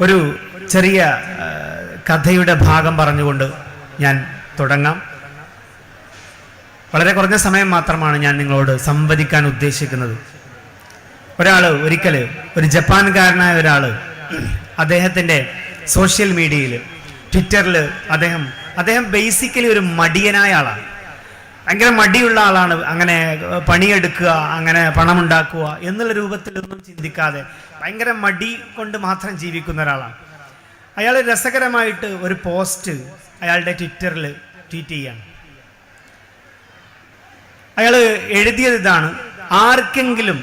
ഒരു ചെറിയ കഥയുടെ ഭാഗം പറഞ്ഞുകൊണ്ട് ഞാൻ തുടങ്ങാം. വളരെ കുറഞ്ഞ സമയം മാത്രമാണ് ഞാൻ നിങ്ങളോട് സംവദിക്കാൻ ഉദ്ദേശിക്കുന്നത്. ഒരാൾ ഒരിക്കൽ ഒരു ജപ്പാൻകാരനായ ഒരാൾ അദ്ദേഹത്തിന്റെ സോഷ്യൽ മീഡിയയിൽ ട്വിറ്ററിൽ അദ്ദേഹം അദ്ദേഹം ബേസിക്കലി ഒരു മടിയനായ ആളാണ്. ഭയങ്കര മടിയുള്ള ആളാണ്. അങ്ങനെ പണിയെടുക്കുക അങ്ങനെ പണമുണ്ടാക്കുക എന്നുള്ള രൂപത്തിലൊന്നും ചിന്തിക്കാതെ ഭയങ്കര മടി കൊണ്ട് മാത്രം ജീവിക്കുന്ന ഒരാളാണ്. അയാൾ രസകരമായിട്ട് ഒരു പോസ്റ്റ് അയാളുടെ ട്വിറ്ററിൽ ട്വീറ്റ് ചെയ്യാണ്. അയാൾ എഴുതിയത് ഇതാണ് ആർക്കെങ്കിലും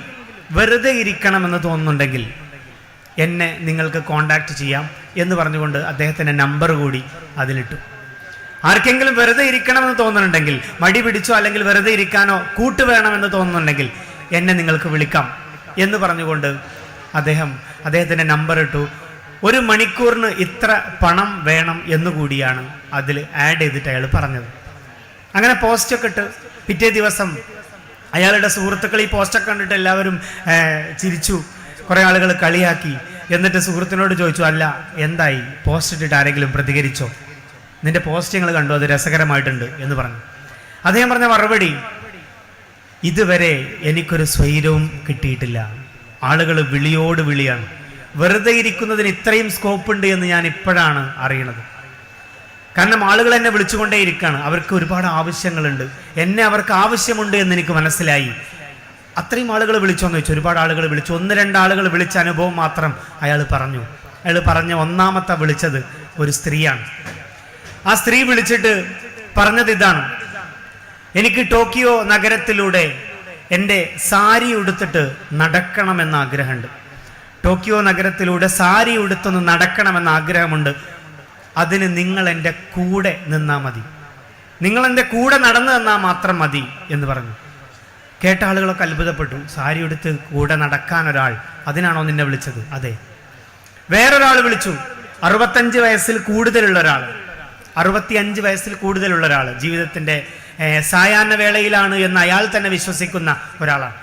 വെറുതെ ഇരിക്കണമെന്ന് തോന്നുന്നുണ്ടെങ്കിൽ എന്നെ നിങ്ങൾക്ക് കോണ്ടാക്ട് ചെയ്യാം എന്ന് പറഞ്ഞുകൊണ്ട് അദ്ദേഹത്തിന്റെ നമ്പർ കൂടി അതിലിട്ടു. ആർക്കെങ്കിലും വെറുതെ ഇരിക്കണമെന്ന് തോന്നുന്നുണ്ടെങ്കിൽ മടി പിടിച്ചോ അല്ലെങ്കിൽ വെറുതെ ഇരിക്കാനോ കൂട്ട് വേണമെന്ന് തോന്നുന്നുണ്ടെങ്കിൽ എന്നെ നിങ്ങൾക്ക് വിളിക്കാം എന്ന് പറഞ്ഞുകൊണ്ട് അദ്ദേഹം അദ്ദേഹത്തിന്റെ നമ്പർ ഇട്ടു. ഒരു മണിക്കൂറിന് ഇത്ര പണം വേണം എന്നുകൂടിയാണ് അതിൽ ആഡ് ചെയ്തിട്ട് അയാൾ പറഞ്ഞത്. അങ്ങനെ പോസ്റ്റൊക്കെ ഇട്ട് പിറ്റേ ദിവസം അയാളുടെ സുഹൃത്തുക്കൾ ഈ പോസ്റ്റൊക്കെ കണ്ടിട്ട് എല്ലാവരും ചിരിച്ചു. കുറേ ആളുകൾ കളിയാക്കി. എന്നിട്ട് സുഹൃത്തിനോട് ചോദിച്ചു അല്ല എന്തായി? പോസ്റ്റ് ഇട്ടിട്ട് ആരെങ്കിലും പ്രതികരിച്ചോ? നിന്റെ പോസ്റ്റ് ഞങ്ങൾ കണ്ടു അത് രസകരമായിട്ടുണ്ട് എന്ന് പറഞ്ഞു. അദ്ദേഹം പറഞ്ഞ മറുപടി ഇതുവരെ എനിക്കൊരു സ്വൈരവും കിട്ടിയിട്ടില്ല. ആളുകൾ വിളിയോട് വിളിയാണ്. വെറുതെ ഇരിക്കുന്നതിന് ഇത്രയും സ്കോപ്പ് ഉണ്ട് എന്ന് ഞാൻ ഇപ്പോഴാണ് അറിയണത്. കാരണം ആളുകൾ എന്നെ വിളിച്ചുകൊണ്ടേ ഇരിക്കുകയാണ് അവർക്ക് ഒരുപാട് ആവശ്യങ്ങളുണ്ട്. എന്നെ അവർക്ക് ആവശ്യമുണ്ട് എന്ന് എനിക്ക് മനസ്സിലായി. അത്രയും ആളുകൾ വിളിച്ചോന്ന് ചോദിച്ചു. ഒരുപാട് ആളുകൾ വിളിച്ചു. ഒന്ന് രണ്ട് ആളുകൾ വിളിച്ച അനുഭവം മാത്രം അയാൾ പറഞ്ഞു. അയാൾ പറഞ്ഞ ഒന്നാമത്തെ വിളിച്ചത് ഒരു സ്ത്രീയാണ്. ആ സ്ത്രീ വിളിച്ചിട്ട് പറഞ്ഞത് ഇതാണ്. എനിക്ക് ടോക്കിയോ നഗരത്തിലൂടെ എന്റെ സാരി ഉടുത്തിട്ട് നടക്കണമെന്ന ആഗ്രഹമുണ്ട്. ടോക്കിയോ നഗരത്തിലൂടെ സാരി ഉടുത്തൊന്ന് നടക്കണമെന്ന ആഗ്രഹമുണ്ട്. അതിന് നിങ്ങൾ എന്റെ കൂടെ നിന്നാൽ മതി. നിങ്ങൾ എന്റെ കൂടെ നടന്നു തന്നാൽ മാത്രം മതി എന്ന് പറഞ്ഞു. കേട്ട ആളുകളൊക്കെ അത്ഭുതപ്പെട്ടു. സാരി എടുത്ത് കൂടെ നടക്കാൻ ഒരാൾ. അതിനാണോ നിന്നെ വിളിച്ചത്? അതെ. വേറൊരാൾ വിളിച്ചു. അറുപത്തഞ്ച് വയസ്സിൽ കൂടുതലുള്ള ഒരാൾ. അറുപത്തിയഞ്ച് വയസ്സിൽ കൂടുതലുള്ള ഒരാൾ. ജീവിതത്തിന്റെ സായാഹ്ന വേളയിലാണ് എന്ന് അയാൾ തന്നെ വിശ്വസിക്കുന്ന ഒരാളാണ്.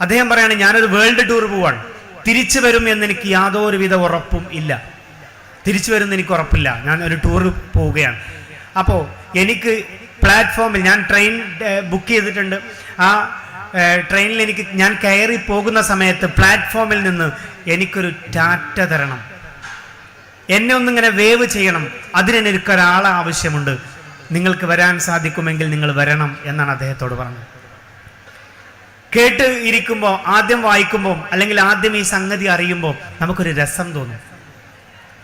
അദ്ദേഹം പറയാണ് ഞാനൊരു വേൾഡ് ടൂർ പോവാണ്. തിരിച്ചു വരും എന്ന് എനിക്ക് യാതൊരുവിധ ഉറപ്പും ഇല്ല. തിരിച്ചു വരുമെന്ന് എനിക്ക് ഉറപ്പില്ല. ഞാൻ ഒരു ടൂർ പോവുകയാണ്. അപ്പോൾ എനിക്ക് പ്ലാറ്റ്ഫോമിൽ ഞാൻ ട്രെയിൻ ബുക്ക് ചെയ്തിട്ടുണ്ട്. ആ ട്രെയിനിൽ എനിക്ക് ഞാൻ കയറി പോകുന്ന സമയത്ത് പ്ലാറ്റ്ഫോമിൽ നിന്ന് എനിക്കൊരു ടാറ്റ തരണം. എന്നെ ഒന്നിങ്ങനെ വേവ് ചെയ്യണം. അതിനെനിക്കൊരാളെ ആവശ്യമുണ്ട് നിങ്ങൾക്ക് വരാൻ സാധിക്കുമെങ്കിൽ നിങ്ങൾ വരണം എന്നാണ് അദ്ദേഹത്തോട് പറഞ്ഞത്. കേട്ട് ഇരിക്കുമ്പോൾ ആദ്യം വായിക്കുമ്പോൾ അല്ലെങ്കിൽ ആദ്യം ഈ സംഗതി അറിയുമ്പോൾ നമുക്കൊരു രസം തോന്നും.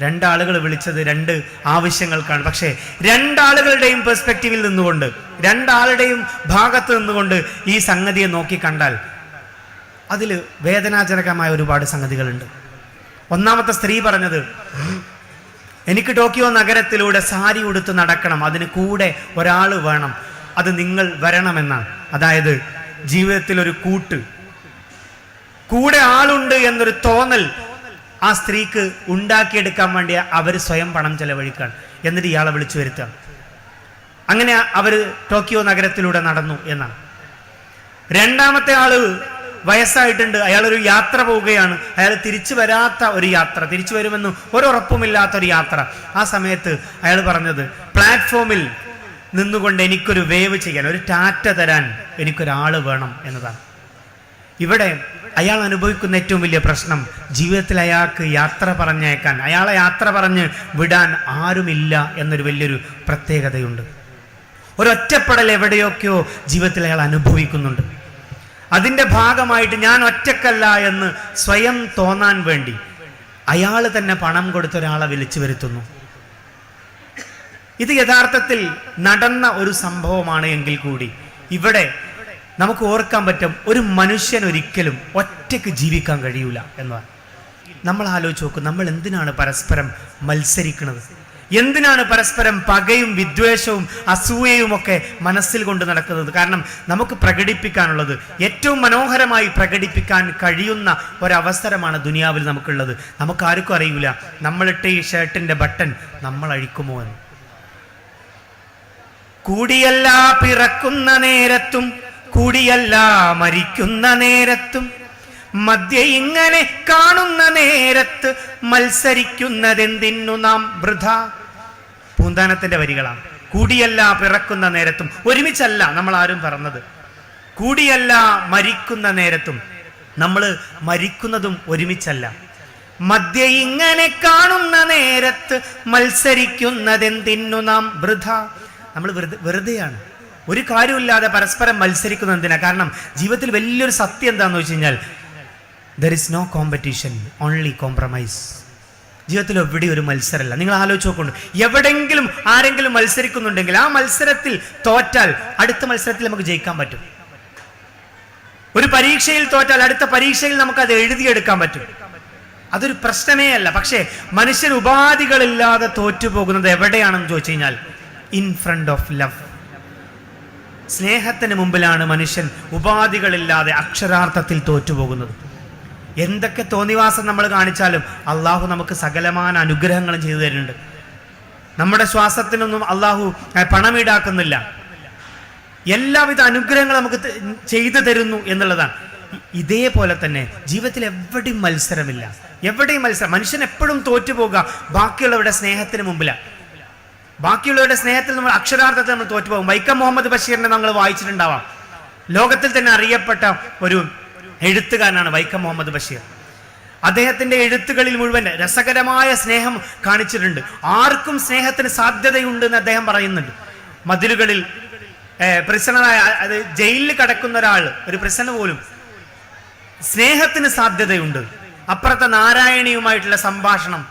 രണ്ടാളുകൾ വിളിച്ചത് രണ്ട് ആവശ്യങ്ങൾക്കാണ്. പക്ഷേ രണ്ടാളുകളുടെയും പെർസ്പെക്റ്റീവിൽ നിന്നുകൊണ്ട് രണ്ടാളുടെയും ഭാഗത്ത് നിന്നുകൊണ്ട് ഈ സംഗതിയെ നോക്കി കണ്ടാൽ അതിൽ വേദനാജനകമായ ഒരുപാട് സംഗതികളുണ്ട്. ഒന്നാമത്തെ സ്ത്രീ പറഞ്ഞത് എനിക്ക് ടോക്കിയോ നഗരത്തിലൂടെ സാരി ഉടുത്ത് നടക്കണം. അതിന് കൂടെ ഒരാൾ വേണം. അത് നിങ്ങൾ വരണമെന്നാണ്. അതായത് ജീവിതത്തിൽ ഒരു കൂട്ട്. കൂടെ ആളുണ്ട് എന്നൊരു തോന്നൽ ആ സ്ത്രീക്ക് ഉണ്ടാക്കിയെടുക്കാൻ വേണ്ടി അവർ സ്വയം പണം ചെലവഴിക്കാൻ. എന്നിട്ട് ഇയാളെ വിളിച്ചു വരുത്തുക. അങ്ങനെ അവർ ടോക്കിയോ നഗരത്തിലൂടെ നടന്നു എന്നാണ്. രണ്ടാമത്തെ ആൾ വയസ്സായിട്ടുണ്ട്. അയാൾ ഒരു യാത്ര പോവുകയാണ്. അയാൾ തിരിച്ചു വരാത്ത ഒരു യാത്ര തിരിച്ചു വരുമെന്ന് ഒരുറപ്പുമില്ലാത്ത ഒരു യാത്ര. ആ സമയത്ത് അയാൾ പറഞ്ഞത് പ്ലാറ്റ്ഫോമിൽ നിന്നുകൊണ്ട് എനിക്കൊരു വേവ് ചെയ്യാൻ ഒരു ടാറ്റ തരാൻ എനിക്കൊരാൾ വേണം എന്നതാണ്. ഇവിടെ അയാൾ അനുഭവിക്കുന്ന ഏറ്റവും വലിയ പ്രശ്നം ജീവിതത്തിൽ അയാൾക്ക് യാത്ര പറഞ്ഞേക്കാൻ അയാളെ യാത്ര പറഞ്ഞ് വിടാൻ ആരുമില്ല എന്നൊരു വലിയൊരു പ്രത്യേകതയുണ്ട്. ഒരൊറ്റപ്പെടൽ എവിടെയൊക്കെയോ ജീവിതത്തിൽ അയാൾ അനുഭവിക്കുന്നുണ്ട്. അതിന്റെ ഭാഗമായിട്ട് ഞാൻ ഒറ്റക്കല്ല എന്ന് സ്വയം തോന്നാൻ വേണ്ടി അയാൾ തന്നെ പണം കൊടുത്ത ഒരാളെ വിളിച്ചു വരുത്തുന്നു. ഇത് യഥാർത്ഥത്തിൽ നടന്ന ഒരു സംഭവമാണ് എങ്കിൽ കൂടി ഇവിടെ നമുക്ക് ഓർക്കാൻ പറ്റും ഒരു മനുഷ്യൻ ഒരിക്കലും ഒറ്റയ്ക്ക് ജീവിക്കാൻ കഴിയൂല എന്നതാണ് നമ്മൾ ആലോചിച്ച് നോക്കും നമ്മൾ എന്തിനാണ് പരസ്പരം മത്സരിക്കുന്നത്? എന്തിനാണ് പരസ്പരം പകയും വിദ്വേഷവും അസൂയയും ഒക്കെ മനസ്സിൽ കൊണ്ട് നടക്കുന്നത്? കാരണം നമുക്ക് പ്രകടിപ്പിക്കാനുള്ളത് ഏറ്റവും മനോഹരമായി പ്രകടിപ്പിക്കാൻ കഴിയുന്ന ഒരവസരമാണ് ദുനിയാവിൽ നമുക്കുള്ളത്. നമുക്ക് ആർക്കും അറിയില്ല നമ്മളിട്ട ഈ ഷർട്ടിന്റെ ബട്ടൺ നമ്മൾ അഴിക്കുമോ എന്ന്. കൂടിയല്ല പിറക്കുന്ന നേരത്തും കൂടിയല്ല മരിക്കുന്ന നേരത്തും മധ്യ ഇങ്ങനെ കാണുന്ന നേരത്ത് മത്സരിക്കുന്നതെന്തിനു നാം വൃഥ? പൂന്താനത്തിന്റെ വരികളാണ്. കൂടിയല്ല പിറക്കുന്ന നേരത്തും. ഒരുമിച്ചല്ല നമ്മൾ ആരും പറഞ്ഞത് കൂടിയല്ല മരിക്കുന്ന നേരത്തും. നമ്മൾ മരിക്കുന്നതും ഒരുമിച്ചല്ല. മധ്യ ഇങ്ങനെ കാണുന്ന നേരത്ത് മത്സരിക്കുന്നതെന്തിനു നാം വൃഥ? നമ്മൾ വെറുതെ വെറുതെയാണ്. ഒരു കാര്യമില്ലാതെ പരസ്പരം മത്സരിക്കുന്നത് എന്തിനാ കാരണം ജീവിതത്തിൽ വലിയൊരു സത്യം എന്താണെന്ന് വെച്ച് കഴിഞ്ഞാൽ there is no competition only compromise ജീവിതത്തിൽ എവിടെ ഒരു മത്സരമല്ല. നിങ്ങൾ ആലോചിച്ച് നോക്കുന്നു എവിടെങ്കിലും ആരെങ്കിലും മത്സരിക്കുന്നുണ്ടെങ്കിൽ ആ മത്സരത്തിൽ തോറ്റാൽ അടുത്ത മത്സരത്തിൽ നമുക്ക് ജയിക്കാൻ പറ്റും. ഒരു പരീക്ഷയിൽ തോറ്റാൽ അടുത്ത പരീക്ഷയിൽ നമുക്ക് അത് എഴുതിയെടുക്കാൻ പറ്റും. അതൊരു പ്രശ്നമേ അല്ല. പക്ഷേ മനുഷ്യൻ ഉപാധികളില്ലാതെ തോറ്റുപോകുന്നത് എവിടെയാണെന്ന് ചോദിച്ചു കഴിഞ്ഞാൽ ഇൻ ഫ്രണ്ട് ഓഫ് ലവ് സ്നേഹത്തിന് മുമ്പിലാണ് മനുഷ്യൻ ഉപാധികളില്ലാതെ അക്ഷരാർത്ഥത്തിൽ തോറ്റുപോകുന്നത്. എന്തൊക്കെ തോന്നിവാസം നമ്മൾ കാണിച്ചാലും അള്ളാഹു നമുക്ക് സകലമാന അനുഗ്രഹങ്ങളും ചെയ്തു തരുന്നുണ്ട്. നമ്മുടെ ശ്വാസത്തിനൊന്നും അള്ളാഹു പണം ഈടാക്കുന്നില്ല എല്ലാവിധ അനുഗ്രഹങ്ങളും നമുക്ക് ചെയ്തു തരുന്നു എന്നുള്ളതാണ്. ഇതേപോലെ തന്നെ ജീവിതത്തിൽ എവിടെയും മത്സരമില്ല. എവിടെയും മത്സരം മനുഷ്യൻ എപ്പോഴും തോറ്റുപോകുക ബാക്കിയുള്ളവരുടെ സ്നേഹത്തിന് മുമ്പിലാണ് ബാക്കിയുള്ളവരുടെ സ്നേഹത്തിൽ നമ്മൾ അക്ഷരാർത്ഥത്തിൽ നമ്മൾ തോറ്റുപോകും. വൈക്കം മുഹമ്മദ് ബഷീറിനെ നമ്മൾ വായിച്ചിട്ടുണ്ടാവാം. ലോകത്തിൽ തന്നെ അറിയപ്പെട്ട ഒരു എഴുത്തുകാരനാണ് വൈക്കം മുഹമ്മദ് ബഷീർ. അദ്ദേഹത്തിന്റെ എഴുത്തുകളിൽ മുഴുവൻ രസകരമായ സ്നേഹം കാണിച്ചിട്ടുണ്ട്. ആർക്കും സ്നേഹത്തിന് സാധ്യതയുണ്ട് എന്ന് അദ്ദേഹം പറയുന്നുണ്ട്. മതിലുകളിൽ പ്രസണനായ അത് ജയിലിൽ കിടക്കുന്ന ഒരാൾ ഒരു പ്രസന്ന പോലും സ്നേഹത്തിന് സാധ്യതയുണ്ട്. അപ്പുറത്തെ നാരായണിയുമായിട്ടുള്ള സംഭാഷണം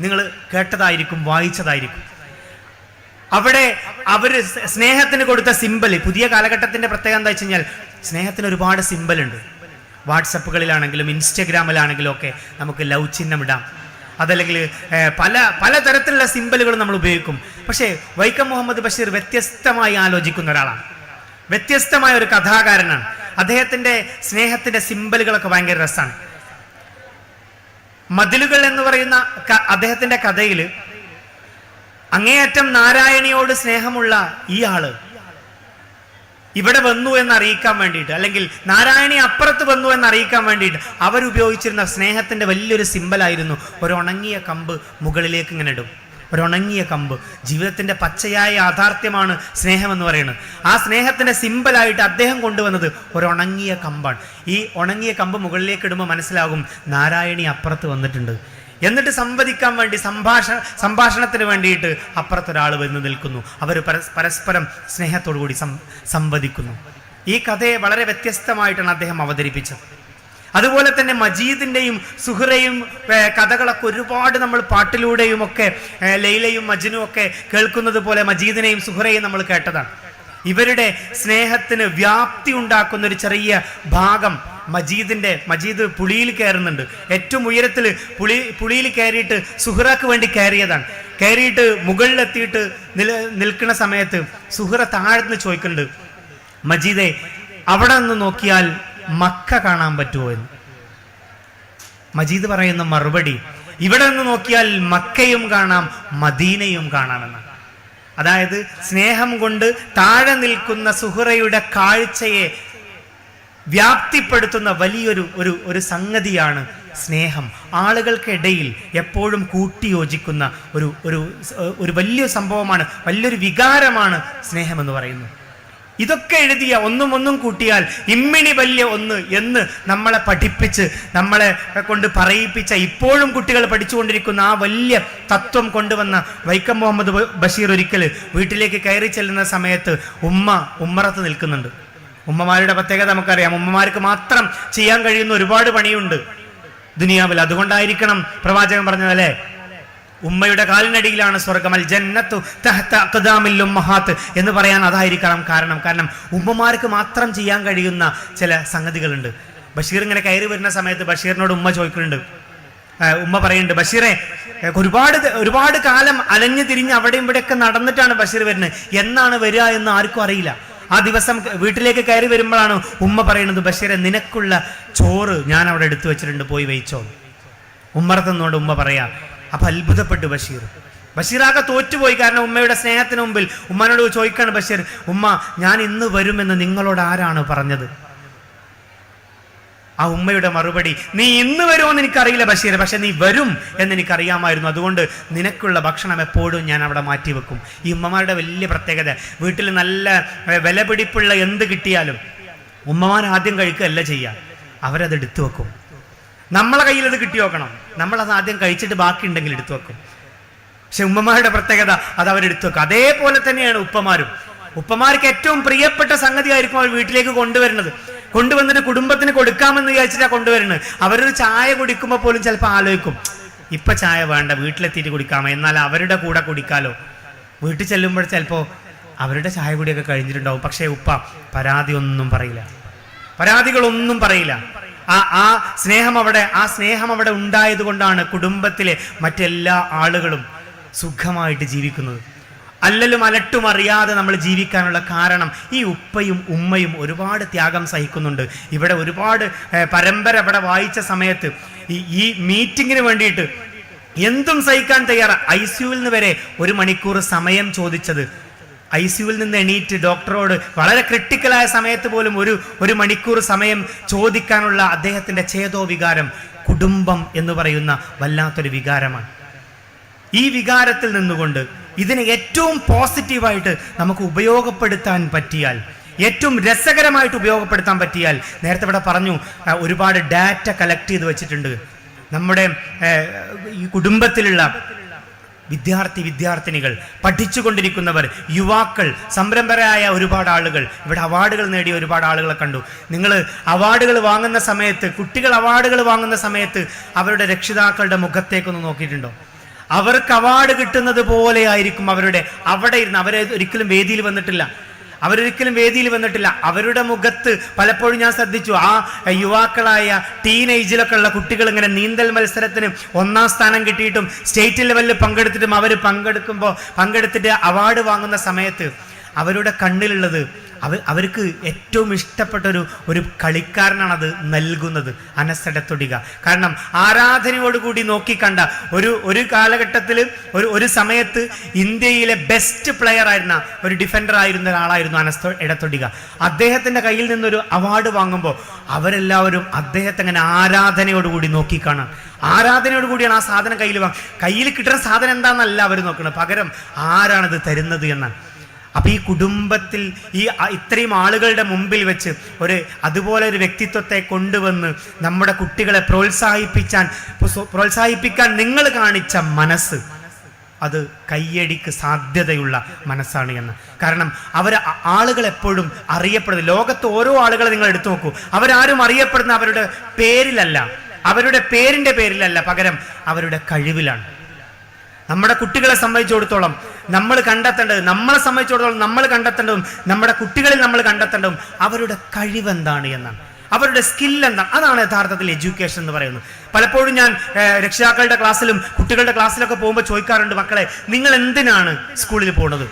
നിങ്ങൾ കേട്ടതായിരിക്കും വായിച്ചതായിരിക്കും. അവിടെ അവർ സ്നേഹത്തിന് കൊടുത്ത സിമ്പൽ പുതിയ കാലഘട്ടത്തിന്റെ പ്രത്യേകത എന്താ വെച്ച് കഴിഞ്ഞാൽ സ്നേഹത്തിന് ഒരുപാട് സിമ്പൽ ഉണ്ട് വാട്സപ്പുകളിലാണെങ്കിലും ഇൻസ്റ്റഗ്രാമിലാണെങ്കിലും ഒക്കെ നമുക്ക് ലവ് ചിഹ്നം ഇടാം. അതല്ലെങ്കിൽ പല പലതരത്തിലുള്ള സിമ്പലുകൾ നമ്മൾ ഉപയോഗിക്കും. പക്ഷേ വൈക്കം മുഹമ്മദ് ബഷീർ വ്യത്യസ്തമായി ആലോചിക്കുന്ന ഒരാളാണ്. വ്യത്യസ്തമായ ഒരു കഥാകാരനാണ്. അദ്ദേഹത്തിന്റെ സ്നേഹത്തിന്റെ സിമ്പലുകളൊക്കെ ഭയങ്കര രസമാണ് മതിലുകൾ എന്ന് പറയുന്ന അദ്ദേഹത്തിന്റെ കഥയിൽ അങ്ങേയറ്റം നാരായണിയോട് സ്നേഹമുള്ള ഈ ആൾ ഇവിടെ വന്നു എന്ന് അറിയിക്കാൻ വേണ്ടിയിട്ട് അല്ലെങ്കിൽ നാരായണി അപ്പുറത്ത് വന്നു എന്ന് അറിയിക്കാൻ വേണ്ടിയിട്ട് അവരുപയോഗിച്ചിരുന്ന സ്നേഹത്തിന്റെ വലിയൊരു സിമ്പലായിരുന്നു ഒരു ഉണങ്ങിയ കമ്പ് മുകളിലേക്ക് ഇങ്ങനെ ഇടും. ഒരു ഉണങ്ങിയ കമ്പ്. ജീവിതത്തിന്റെ പച്ചയായ യാഥാർത്ഥ്യമാണ് സ്നേഹം എന്ന് പറയുന്നത്. ആ സ്നേഹത്തിന്റെ സിമ്പലായിട്ട് അദ്ദേഹം കൊണ്ടുവന്നത് ഒരു ഉണങ്ങിയ കമ്പാണ്. ഈ ഉണങ്ങിയ കമ്പ് മുകളിലേക്ക് ഇടുമ്പോൾ മനസ്സിലാകും നാരായണി അപ്പുറത്ത് വന്നിട്ടുണ്ട്. എന്നിട്ട് സംവദിക്കാൻ വേണ്ടി സംഭാഷ സംഭാഷണത്തിന് വേണ്ടിയിട്ട് അപ്പുറത്തൊരാൾ വന്ന് നിൽക്കുന്നു. അവർ പരസ്പരം സ്നേഹത്തോടു കൂടി സം സംവദിക്കുന്നു. ഈ കഥയെ വളരെ വ്യത്യസ്തമായിട്ടാണ് അദ്ദേഹം അവതരിപ്പിച്ചത്. അതുപോലെ തന്നെ മജീദിന്റെയും സുഹറയും കഥകളൊക്കെ ഒരുപാട് നമ്മൾ പാട്ടിലൂടെയും ഒക്കെ ലൈലയും മജിനും ഒക്കെ കേൾക്കുന്നത് പോലെ മജീദിനെയും സുഹറയും നമ്മൾ കേട്ടതാണ്. ഇവരുടെ സ്നേഹത്തിന് വ്യാപ്തി ഉണ്ടാക്കുന്ന ഒരു ചെറിയ ഭാഗം മജീദിന്റെ മജീദ് പുളിയിൽ കയറുന്നുണ്ട്. ഏറ്റവും ഉയരത്തിൽ പുളി പുളിയിൽ കയറിയിട്ട് സുഹറക്ക് വേണ്ടി കയറിയതാണ്. കയറിയിട്ട് മുകളിലെത്തിയിട്ട് നില നിൽക്കുന്ന സമയത്ത് സുഹറ താഴ്ന്ന് ചോദിക്കുന്നുണ്ട് മജീദെ അവിടെ നിന്ന് നോക്കിയാൽ മക്ക കാണാൻ പറ്റുമോ എന്ന്? മജീദ് പറയുന്ന മറുപടി ഇവിടെ നിന്ന് നോക്കിയാൽ മക്കയും കാണാം മദീനയും കാണാമെന്നാണ്. അതായത് സ്നേഹം കൊണ്ട് താഴെ നിൽക്കുന്ന സുഹറയുടെ കാഴ്ചയെ വ്യാപ്തിപ്പെടുത്തുന്ന വലിയൊരു ഒരു ഒരു സംഗതിയാണ് സ്നേഹം. ആളുകൾക്കിടയിൽ എപ്പോഴും കൂട്ടിയോജിക്കുന്ന ഒരു ഒരു ഒരു വലിയ സംഭവമാണ് വലിയൊരു വികാരമാണ് സ്നേഹം എന്ന് പറയുന്നത്. ഇതൊക്കെ എഴുതിയ ഒന്നും ഒന്നും കൂട്ടിയാൽ ഇമ്മിണി വലിയ ഒന്ന് എന്ന് നമ്മളെ പഠിപ്പിച്ച് നമ്മളെ കൊണ്ട് പറയിപ്പിച്ച ഇപ്പോഴും കുട്ടികൾ പഠിച്ചുകൊണ്ടിരിക്കുന്ന ആ വലിയ തത്വം കൊണ്ടുവന്ന വൈക്കം മുഹമ്മദ് ബഷീർ ഒരിക്കൽ വീട്ടിലേക്ക് കയറി ചെല്ലുന്ന സമയത്ത് ഉമ്മ ഉമ്മറത്ത് നിൽക്കുന്നുണ്ട്. ഉമ്മമാരുടെ പ്രത്യേകത നമുക്കറിയാം. ഉമ്മമാർക്ക് മാത്രം ചെയ്യാൻ കഴിയുന്ന ഒരുപാട് പണിയുണ്ട്. ദുനിയാവിൽ അതുകൊണ്ടായിരിക്കണം പ്രവാചകൻ പറഞ്ഞതല്ലേ ഉമ്മയുടെ കാലിനടിയിലാണ് സ്വർഗം. അൽ ജന്നത്തു തഹ്ത അഖ്ദാമിൽ ഉമ്മഹാത്ത് എന്ന് പറയാൻ അതായിരിക്കണം കാരണം. കാരണം ഉമ്മമാർക്ക് മാത്രം ചെയ്യാൻ കഴിയുന്ന ചില സംഗതികളുണ്ട്. ബഷീർ ഇങ്ങനെ കയറി വരുന്ന സമയത്ത് ബഷീറിനോട് ഉമ്മ ചോദിക്കുന്നുണ്ട്. ഉമ്മ പറയുന്നുണ്ട് ബഷീറെ ഒരുപാട് ഒരുപാട് കാലം അലഞ്ഞു തിരിഞ്ഞ് അവിടെയും ഇവിടെയൊക്കെ നടന്നിട്ടാണ് ബഷീർ വരുന്നത്. എന്നാണ് വരിക എന്ന് ആർക്കും അറിയില്ല. ആ ദിവസം വീട്ടിലേക്ക് കയറി വരുമ്പോഴാണ് ഉമ്മ പറയുന്നത് ബഷീറെ നിനക്കുള്ള ചോറ് ഞാൻ അവിടെ എടുത്തു വെച്ചിട്ടുണ്ട് പോയി വെയിച്ചോ. ഉമ്മറത്തുനിന്നുകൊണ്ട് ഉമ്മ പറയാ അപ്പൊ അത്ഭുതപ്പെട്ടു ബഷീർ. ബഷീറാകെ തോറ്റുപോയി കാരണം ഉമ്മയുടെ സ്നേഹത്തിന് മുമ്പിൽ ഉമ്മനോട് ചോദിക്കാണ് ബഷീർ ഉമ്മ ഞാൻ ഇന്ന് വരുമെന്ന് നിങ്ങളോട് ആരാണ് പറഞ്ഞത്? ആ ഉമ്മയുടെ മറുപടി നീ ഇന്ന് വരുമോന്ന് എനിക്കറിയില്ല ബഷീർ പക്ഷെ നീ വരും എന്ന് എനിക്കറിയാമായിരുന്നു. അതുകൊണ്ട് നിനക്കുള്ള ഭക്ഷണം എപ്പോഴും ഞാൻ അവിടെ മാറ്റി വെക്കും. ഈ ഉമ്മമാരുടെ വലിയ പ്രത്യേകത വീട്ടിൽ നല്ല വിലപിടിപ്പുള്ള എന്ത് കിട്ടിയാലും ഉമ്മമാർ ആദ്യം കഴിക്കുകയല്ല ചെയ്യുക. അവരത് എടുത്തു വെക്കും. നമ്മളെ കയ്യിൽ അത് കിട്ടി വെക്കണം. നമ്മളത് ആദ്യം കഴിച്ചിട്ട് ബാക്കി ഉണ്ടെങ്കിൽ എടുത്തു വെക്കും. പക്ഷെ ഉമ്മമാരുടെ പ്രത്യേകത അത് അവരെടുത്തു വെക്കും. അതേപോലെ തന്നെയാണ് ഉപ്പമാരും. ഉപ്പമാർക്ക് ഏറ്റവും പ്രിയപ്പെട്ട സംഗതി ആയിരിക്കും അവർ വീട്ടിലേക്ക് കൊണ്ടുവരുന്നത്. കൊണ്ടുവന്നിട്ട് കുടുംബത്തിന് കൊടുക്കാമെന്ന് വിചാരിച്ചിട്ടാണ് കൊണ്ടുവരുന്നത്. അവരൊരു ചായ കുടിക്കുമ്പോൾ പോലും ചിലപ്പോൾ ആലോചിക്കും ഇപ്പൊ ചായ വേണ്ട വീട്ടിലെത്തിയിട്ട് കുടിക്കാമോ? എന്നാൽ അവരുടെ കൂടെ കുടിക്കാലോ. വീട്ടിൽ ചെല്ലുമ്പോൾ ചിലപ്പോൾ അവരുടെ ചായ കുടിയൊക്കെ കഴിഞ്ഞിട്ടുണ്ടാവും. പക്ഷേ ഉപ്പ പരാതി ഒന്നും പറയില്ല. പരാതികളൊന്നും പറയില്ല. ആ ആ സ്നേഹം അവിടെ ആ സ്നേഹം അവിടെ ഉണ്ടായത് കൊണ്ടാണ് കുടുംബത്തിലെ മറ്റെല്ലാ ആളുകളും സുഖമായിട്ട് ജീവിക്കുന്നത്. അല്ലലും അലട്ടും അറിയാതെ നമ്മൾ ജീവിക്കാനുള്ള കാരണം ഈ ഉപ്പയും ഉമ്മയും ഒരുപാട് ത്യാഗം സഹിക്കുന്നുണ്ട്. ഇവിടെ ഒരുപാട് പരമ്പര ഇവിടെ വായിച്ച സമയത്ത് ഈ മീറ്റിങ്ങിന് വേണ്ടിയിട്ട് എന്തും സഹിക്കാൻ തയ്യാറ. ഐ സിയുവിൽ നിന്ന് വരെ ഒരു മണിക്കൂർ സമയം ചോദിച്ചത്. ഐ സിയുവിൽ നിന്ന് എണീറ്റ് ഡോക്ടറോട് വളരെ ക്രിട്ടിക്കലായ സമയത്ത് പോലും ഒരു ഒരു മണിക്കൂർ സമയം ചോദിക്കാനുള്ള അദ്ദേഹത്തിന്റെ ചേതോ വികാരം കുടുംബം എന്ന് പറയുന്ന വല്ലാത്തൊരു വികാരമാണ്. ഈ വികാരത്തിൽ നിന്നുകൊണ്ട് ഇതിനെ ഏറ്റവും പോസിറ്റീവായിട്ട് നമുക്ക് ഉപയോഗപ്പെടുത്താൻ പറ്റിയാൽ ഏറ്റവും രസകരമായിട്ട് ഉപയോഗപ്പെടുത്താൻ പറ്റിയാൽ നേരത്തെ ഇവിടെ പറഞ്ഞു ഒരുപാട് ഡാറ്റ കളക്ട് ചെയ്ത് വെച്ചിട്ടുണ്ട്. നമ്മുടെ ഈ കുടുംബത്തിലുള്ള വിദ്യാർത്ഥി വിദ്യാർത്ഥിനികൾ പഠിച്ചുകൊണ്ടിരിക്കുന്നവർ യുവാക്കൾ സംരംഭരായ ഒരുപാട് ആളുകൾ ഇവിടെ അവാർഡുകൾ നേടിയ ഒരുപാട് ആളുകളെ കണ്ടു. നിങ്ങൾ അവാർഡുകൾ വാങ്ങുന്ന സമയത്ത് കുട്ടികൾ അവാർഡുകൾ വാങ്ങുന്ന സമയത്ത് അവരുടെ രക്ഷിതാക്കളുടെ മുഖത്തേക്കൊന്ന് നോക്കിയിട്ടുണ്ടോ? അവർക്ക് അവാർഡ് കിട്ടുന്നത് പോലെ ആയിരിക്കും അവരുടെ. അവിടെ ഇരുന്ന് അവരെ ഒരിക്കലും വേദിയിൽ വന്നിട്ടില്ല. അവരൊരിക്കലും വേദിയിൽ വന്നിട്ടില്ല. അവരുടെ മുഖത്ത് പലപ്പോഴും ഞാൻ ശ്രദ്ധിച്ചു. ആ യുവാക്കളായ ടീനേജിലൊക്കെ ഉള്ള കുട്ടികൾ ഇങ്ങനെ നീന്തൽ മത്സരത്തിന് ഒന്നാം സ്ഥാനം കിട്ടിയിട്ടും സ്റ്റേറ്റ് ലെവലിൽ പങ്കെടുത്തിട്ടും അവർ പങ്കെടുക്കുമ്പോൾ പങ്കെടുത്തിട്ട് അവാർഡ് വാങ്ങുന്ന സമയത്ത് അവരുടെ കണ്ണിലുള്ളത് അവ അവർക്ക് ഏറ്റവും ഇഷ്ടപ്പെട്ട ഒരു ഒരു കളിക്കാരനാണ് അത് നൽകുന്നത് അനസടത്തൊടിക കാരണം ആരാധനയോടുകൂടി നോക്കിക്കണ്ട ഒരു ഒരു കാലഘട്ടത്തിൽ ഒരു ഒരു സമയത്ത് ഇന്ത്യയിലെ ബെസ്റ്റ് പ്ലെയർ ആയിരുന്ന ഒരു ഡിഫൻഡർ ആയിരുന്ന ഒരാളായിരുന്നു അനസ്ത ഇടത്തൊടിക അദ്ദേഹത്തിന്റെ കയ്യിൽ നിന്നൊരു അവാർഡ് വാങ്ങുമ്പോൾ അവരെല്ലാവരും അദ്ദേഹത്തെ അങ്ങനെ ആരാധനയോടുകൂടി ആരാധനയോട് കൂടിയാണ് ആ സാധനം കയ്യിൽ വാങ്ങുക കയ്യിൽ കിട്ടുന്ന സാധനം എന്താണെന്നല്ല അവർ നോക്കുന്നത് പകരം ആരാണിത് തരുന്നത് എന്നാണ് അപ്പൊ ഈ കുടുംബത്തിൽ ഈ ഇത്രയും ആളുകളുടെ മുമ്പിൽ വെച്ച് ഒരു അതുപോലെ ഒരു വ്യക്തിത്വത്തെ കൊണ്ടുവന്ന് നമ്മുടെ കുട്ടികളെ പ്രോത്സാഹിപ്പിക്കാൻ പ്രോത്സാഹിപ്പിക്കാൻ നിങ്ങൾ കാണിച്ച മനസ്സ് അത് കയ്യടിക്ക് സാധ്യതയുള്ള മനസ്സാണ് എന്ന്. കാരണം അവർ ആളുകൾ എപ്പോഴും അറിയപ്പെടുന്നത്. ലോകത്ത് ഓരോ ആളുകളെ നിങ്ങൾ എടുത്തു നോക്കൂ. അവരാരും അറിയപ്പെടുന്ന അവരുടെ പേരിലല്ല. അവരുടെ പേരിന്റെ പേരിലല്ല. പകരം അവരുടെ കഴിവിലാണ്. നമ്മുടെ കുട്ടികളെ സംബന്ധിച്ചിടത്തോളം നമ്മൾ കണ്ടെത്തേണ്ടത് നമ്മളെ സംബന്ധിച്ചിടത്തോളം നമ്മൾ കണ്ടെത്തേണ്ടതും നമ്മുടെ കുട്ടികളിൽ നമ്മൾ കണ്ടെത്തേണ്ടതും അവരുടെ കഴിവെന്താണ് എന്നാണ്. അവരുടെ സ്കിൽ എന്താണ്? അതാണ് യഥാർത്ഥത്തിൽ എഡ്യൂക്കേഷൻ എന്ന് പറയുന്നത്. പലപ്പോഴും ഞാൻ രക്ഷിതാക്കളുടെ ക്ലാസ്സിലും കുട്ടികളുടെ ക്ലാസ്സിലൊക്കെ പോകുമ്പോൾ ചോദിക്കാറുണ്ട് മക്കളെ നിങ്ങൾ എന്തിനാണ് സ്കൂളിൽ പോകുന്നത്?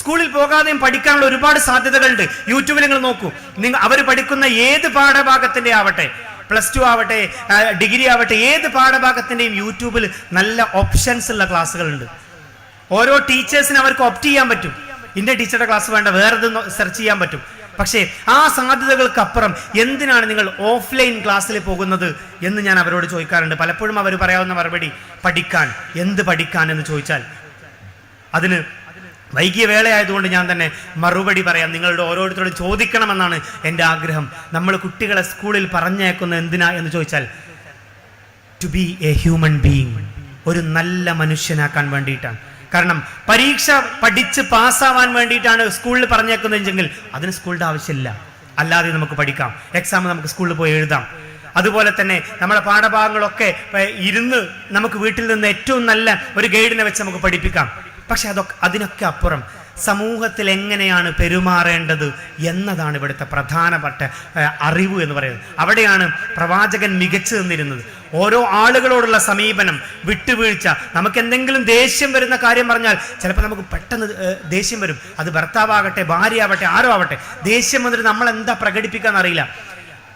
സ്കൂളിൽ പോകാതെയും പഠിക്കാനുള്ള ഒരുപാട് സാധ്യതകളുണ്ട്. യൂട്യൂബിൽ നിങ്ങൾ നോക്കൂ. നിങ്ങൾ അവർ പഠിക്കുന്ന ഏത് പാഠഭാഗത്തിന്റെ ആവട്ടെ പ്ലസ് ടു ആവട്ടെ ഡിഗ്രി ആവട്ടെ ഏത് പാഠഭാഗത്തിന്റെയും യൂട്യൂബിൽ നല്ല ഓപ്ഷൻസ് ഉള്ള ക്ലാസ്സുകളുണ്ട്. ഓരോ ടീച്ചേഴ്സിന് അവർക്ക് ഒപ്റ്റ് ചെയ്യാൻ പറ്റും. ഇന്ന ടീച്ചറുടെ ക്ലാസ് വേണ്ട വേറെ സെർച്ച് ചെയ്യാൻ പറ്റും. പക്ഷേ ആ സാധ്യതകൾക്ക് അപ്പുറം എന്തിനാണ് നിങ്ങൾ ഓഫ്ലൈൻ ക്ലാസ്സിൽ പോകുന്നത് എന്ന് ഞാൻ അവരോട് ചോദിക്കാറുണ്ട്. പലപ്പോഴും അവർ പറയാവുന്ന മറുപടി പഠിക്കാൻ. എന്ത് പഠിക്കാൻ എന്ന് ചോദിച്ചാൽ അതിന് വൈകിയ വേളയായതുകൊണ്ട് ഞാൻ തന്നെ മറുപടി പറയാം. നിങ്ങളുടെ ഓരോരുത്തരോടും ചോദിക്കണമെന്നാണ് എന്റെ ആഗ്രഹം. നമ്മൾ കുട്ടികളെ സ്കൂളിൽ പറഞ്ഞേക്കുന്നത് എന്തിനാ എന്ന് ചോദിച്ചാൽ to be a human being ഒരു നല്ല മനുഷ്യനാക്കാൻ വേണ്ടിയിട്ടാണ്. കാരണം പരീക്ഷ പഠിച്ച് പാസ്സാവാൻ വേണ്ടിയിട്ടാണ് സ്കൂളിൽ പറഞ്ഞേക്കുന്നതെങ്കിൽ അതിന് സ്കൂളിന്റെ ആവശ്യമില്ല. അല്ലാതെ നമുക്ക് പഠിക്കാം. എക്സാം നമുക്ക് സ്കൂളിൽ പോയി എഴുതാം. അതുപോലെ തന്നെ നമ്മുടെ പാഠഭാഗങ്ങളൊക്കെ ഇരുന്ന് നമുക്ക് വീട്ടിൽ നിന്ന് ഏറ്റവും നല്ല ഒരു ഗൈഡിനെ വെച്ച് നമുക്ക് പഠിപ്പിക്കാം. പക്ഷെ അതൊക്കെ അതിനൊക്കെ അപ്പുറം സമൂഹത്തിൽ എങ്ങനെയാണ് പെരുമാറേണ്ടത് എന്നതാണ് ഇവിടുത്തെ പ്രധാനപ്പെട്ട അറിവ് എന്ന് പറയുന്നത്. അവിടെയാണ് പ്രവാചകൻ മികച്ചു നിന്നിരുന്നത് ഓരോ ആളുകളോടുള്ള സമീപനം വിട്ടുവീഴ്ച നമുക്ക് എന്തെങ്കിലും ദേഷ്യം വരുന്ന കാര്യം പറഞ്ഞാൽ ചിലപ്പോൾ നമുക്ക് പെട്ടെന്ന് ദേഷ്യം വരും. അത് ഭർത്താവാകട്ടെ ഭാര്യ ആവട്ടെ ആരോ ആവട്ടെ ദേഷ്യം വന്നിട്ട് നമ്മൾ എന്താ പ്രകടിപ്പിക്കാൻ അറിയില്ല.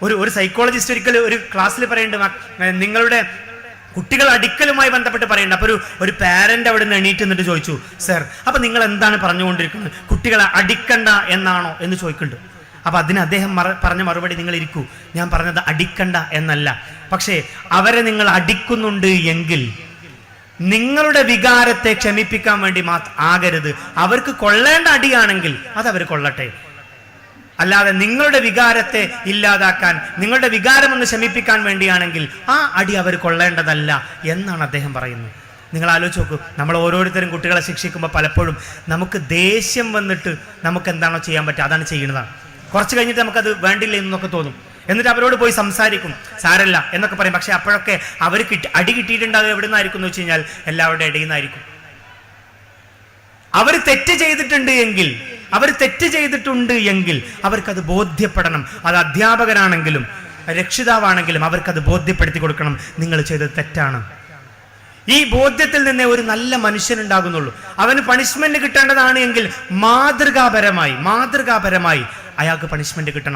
ഒരു ഒരു സൈക്കോളജിസ്റ്റ് ഒരിക്കൽ ഒരു ക്ലാസ്സിൽ പറയുന്നുണ്ട് നിങ്ങളുടെ കുട്ടികൾ അടിക്കലുമായി ബന്ധപ്പെട്ട് പറയേണ്ട. അപ്പൊ ഒരു ഒരു പാരന്റ് അവിടെ നിന്ന് എണീറ്റ് നിന്നിട്ട് ചോദിച്ചു സർ അപ്പൊ നിങ്ങൾ എന്താണ് പറഞ്ഞുകൊണ്ടിരിക്കുന്നത്? കുട്ടികളെ അടിക്കണ്ട എന്നാണോ? എന്ന് ചോദിക്കുന്നുണ്ട്. അപ്പൊ അതിന് അദ്ദേഹം മറ- പറഞ്ഞ മറുപടി നിങ്ങൾ ഇരിക്കൂ. ഞാൻ പറഞ്ഞത് അടിക്കണ്ട എന്നല്ല. പക്ഷേ അവരെ നിങ്ങൾ അടിക്കുന്നുണ്ട് എങ്കിൽ നിങ്ങളുടെ വികാരത്തെ ക്ഷമിപ്പിക്കാൻ വേണ്ടി മാ ആകരുത്. അവർക്ക് കൊള്ളേണ്ട അടിയാണെങ്കിൽ അത് അവർ കൊള്ളട്ടെ. അല്ലാതെ നിങ്ങളുടെ വികാരത്തെ ഇല്ലാതാക്കാൻ നിങ്ങളുടെ വികാരം ഒന്ന് ശമിപ്പിക്കാൻ വേണ്ടിയാണെങ്കിൽ ആ അടി അവർ കൊള്ളേണ്ടതല്ല എന്നാണ് അദ്ദേഹം പറയുന്നത്. നിങ്ങൾ ആലോചിച്ച് നോക്കൂ നമ്മൾ ഓരോരുത്തരും കുട്ടികളെ ശിക്ഷിക്കുമ്പോൾ പലപ്പോഴും നമുക്ക് ദേഷ്യം വന്നിട്ട് നമുക്ക് എന്താണോ ചെയ്യാൻ പറ്റുക അതാണ് ചെയ്യുന്നതാണ്. കുറച്ച് കഴിഞ്ഞിട്ട് നമുക്കത് വേണ്ടില്ല എന്നൊക്കെ തോന്നും. എന്നിട്ട് അവരോട് പോയി സംസാരിക്കും. സാരല്ല എന്നൊക്കെ പറയും. പക്ഷെ അപ്പോഴൊക്കെ അവർ കിട്ടി അടി കിട്ടിയിട്ടുണ്ടാകുക എവിടെ നിന്നായിരിക്കും എന്ന് വെച്ച് കഴിഞ്ഞാൽ എല്ലാവരുടെ ഇടയിൽ നിന്നായിരിക്കും അവർ തെറ്റ് ചെയ്തിട്ടുണ്ട് എങ്കിൽ അവർ തെറ്റ് ചെയ്തിട്ടുണ്ട് എങ്കിൽ അവർക്കത് ബോധ്യപ്പെടണം. അത് അധ്യാപകരാണെങ്കിലും രക്ഷിതാവാണെങ്കിലും അവർക്കത് ബോധ്യപ്പെടുത്തി കൊടുക്കണം. നിങ്ങൾ ചെയ്തത് തെറ്റാണ്. ഈ ബോധ്യത്തിൽ നിന്നേ ഒരു നല്ല മനുഷ്യനുണ്ടാകുന്നുള്ളൂ. അവന് പണിഷ്മെന്റ് കിട്ടേണ്ടതാണ് എങ്കിൽ മാതൃകാപരമായി മാതൃകാപരമായി അയാൾക്ക് പണിഷ്മെന്റ് കിട്ടണം.